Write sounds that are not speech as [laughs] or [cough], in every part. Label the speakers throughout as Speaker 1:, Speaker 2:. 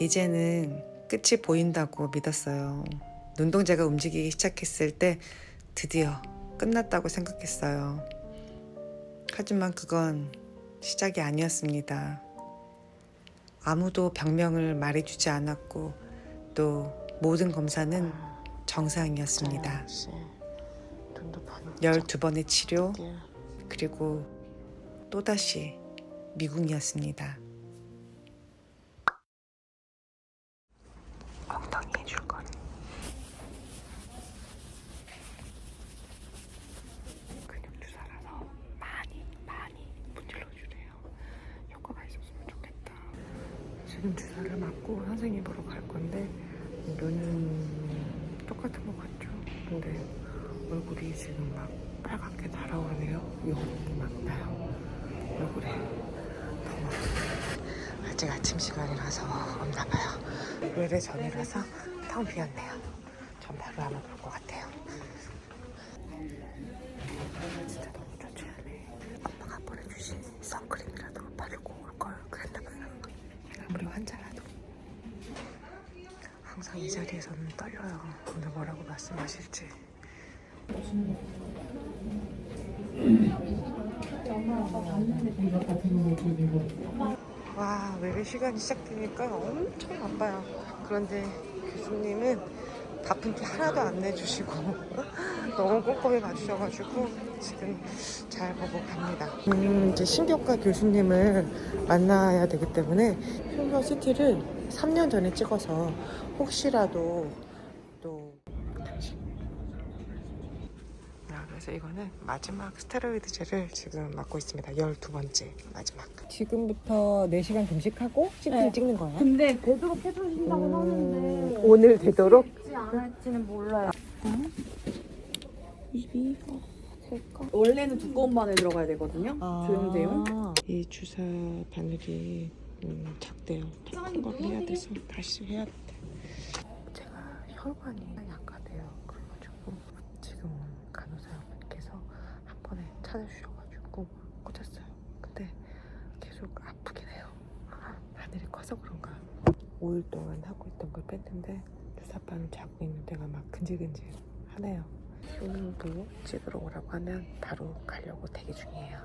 Speaker 1: 이제는 끝이 보인다고 믿었어요. 눈동자가 움직이기 시작했을 때 드디어 끝났다고 생각했어요. 하지만 그건 시작이 아니었습니다. 아무도 병명을 말해주지 않았고 또 모든 검사는 정상이었습니다.
Speaker 2: 눈도 반짝
Speaker 1: 12번의 치료
Speaker 2: 예.
Speaker 1: 그리고 또다시 미궁이었습니다.
Speaker 2: 엉덩이에 줄 건. 근육 주사라서 많이 많이 문질러 주래요. 효과가 있었으면 좋겠다. 지금 주사를 맞고 선생님 보러 갈 건데 눈은 똑같은 것 같죠? 근데 얼굴이 지금 막 빨갛게 달아오르네요. 여기 막 나요. 얼굴에 너무 아직 아침 시간이라서 없나 봐요. 외래 전이라서 텅 비었네요. 전 바로 아마 볼것 같아요. 진짜 너무 초췌하네. 아빠가 보내주신 선크림이라도 바르고 올 걸 그랬나봐요. 아무리 환자라도 항상 이 자리에서는 떨려요. 오늘 뭐라고 말씀하실지. 와 외래 시간이 시작되니까 엄청 바빠요. 그런데 교수님은 바쁜 티 하나도 안 내주시고 [laughs] 너무 꼼꼼히 봐주셔가지고 지금 잘 보고 갑니다. 음, 이제 신경과 교수님을 만나야 되기 때문에 흉터 CT를 3년 전에 찍어서 혹시라도 또 아, 그래서 이거는 마지막 스테로이드제를 지금 맞고 있습니다. 12번째 마지막. 지금부터 4시간 금식하고 CT
Speaker 3: 네.
Speaker 2: 찍는 거예요?
Speaker 3: 근데 되도록 해주신다고
Speaker 2: 음,
Speaker 3: 하는데
Speaker 2: 오늘 되도록
Speaker 3: 할지 안 할지는 몰라요. 22 어, 될까? 원래는 두꺼운 바늘 들어가야 되거든요. 조용조용.
Speaker 2: 이 주사 바늘이 음, 작대요. 큰걸 해야 돼서 다시 해야 돼. 제가 혈관이 약하대요. 그래가지고 지금 간호사분께서 한 번에 찾아주셔가지고 꽂았어요. 근데 계속 아프긴 해요. 바늘이 커서 그런가. 5일 동안 하고 있던 걸 뺐는데 주사바늘 자고 있는 데가 막 근질근질 하네요. 오늘도 찍으러 오라고 하면 바로 가려고 대기 중이에요.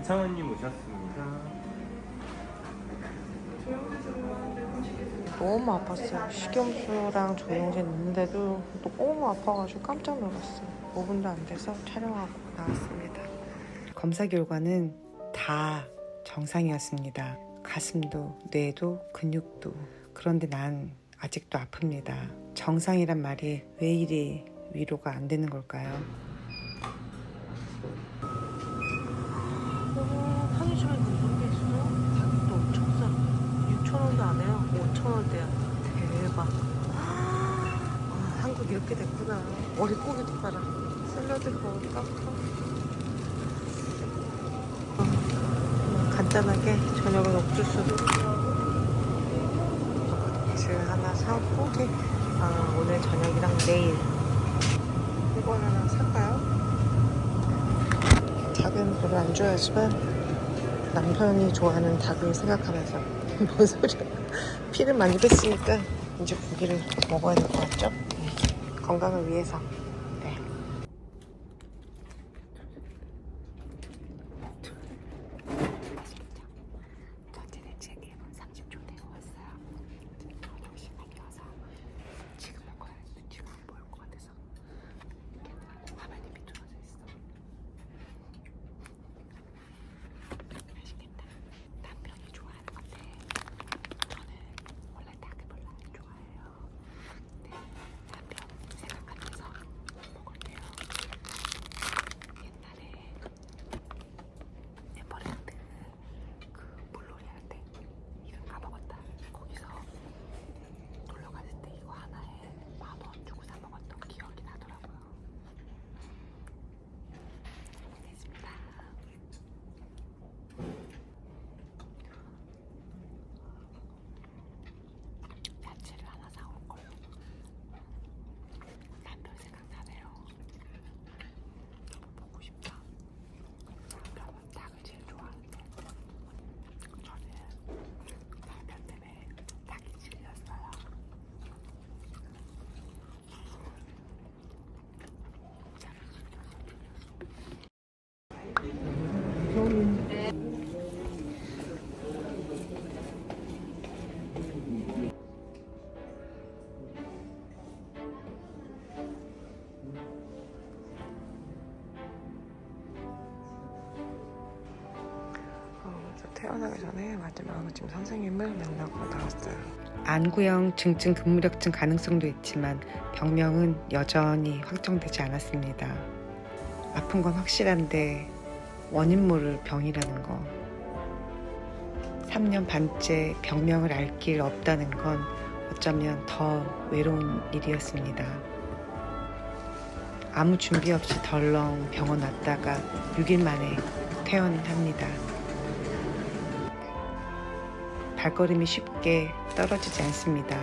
Speaker 4: 이창원님 오셨습니다.
Speaker 2: 너무 아팠어요. 식염수랑 조영제 넣는데도 너무 아파가지고 깜짝 놀랐어요. 5분도 안 돼서 촬영하고 나왔습니다.
Speaker 1: 검사 결과는 다 정상이었습니다. 가슴도, 뇌도, 근육도. 그런데 난 아직도 아픕니다. 정상이란 말이 왜 이리 위로가 안 되는 걸까요?
Speaker 2: 어, 편의점에 이런 게 있어? 가격도 엄청 싸. 6천 원도 안 해요. 5천 원대야. 대박. 아, 한국 이렇게 됐구나. 머리 고기도 팔아. 샐러드 먹을까? 어, 간단하게 저녁은 옥수수. 즈 하나 사고 아, 오늘 저녁이랑 내일 이거 하나 살까요? 닭은 별로 안 좋아하지만 남편이 좋아하는 닭을 생각하면서 [laughs] 뭔 소리야 피를 많이 뺐으니까 이제 고기를 먹어야 될 것 같죠? 네. 건강을 위해서 아, 태어나기 전에 마지막으로 지금 선생님을 만나고 나왔어요.
Speaker 1: 안구형 중증 근무력증 가능성도 있지만 병명은 여전히 확정되지 않았습니다. 아픈 건 확실한데 원인 모를 병이라는 거. 3년 반째 병명을 알 길 없다는 건 어쩌면 더 외로운 일이었습니다. 아무 준비 없이 덜렁 병원 왔다가 6일 만에 퇴원합니다. 발걸음이 쉽게 떨어지지 않습니다.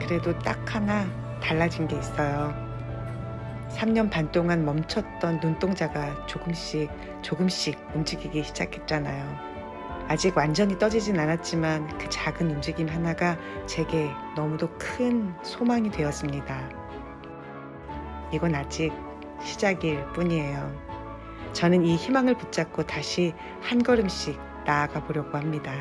Speaker 1: 그래도 딱 하나 달라진 게 있어요. 3년 반 동안 멈췄던 눈동자가 조금씩 조금씩 움직이기 시작했잖아요. 아직 완전히 떠지진 않았지만 그 작은 움직임 하나가 제게 너무도 큰 소망이 되었습니다. 이건 아직 시작일 뿐이에요. 저는 이 희망을 붙잡고 다시 한 걸음씩 나아가 보려고 합니다.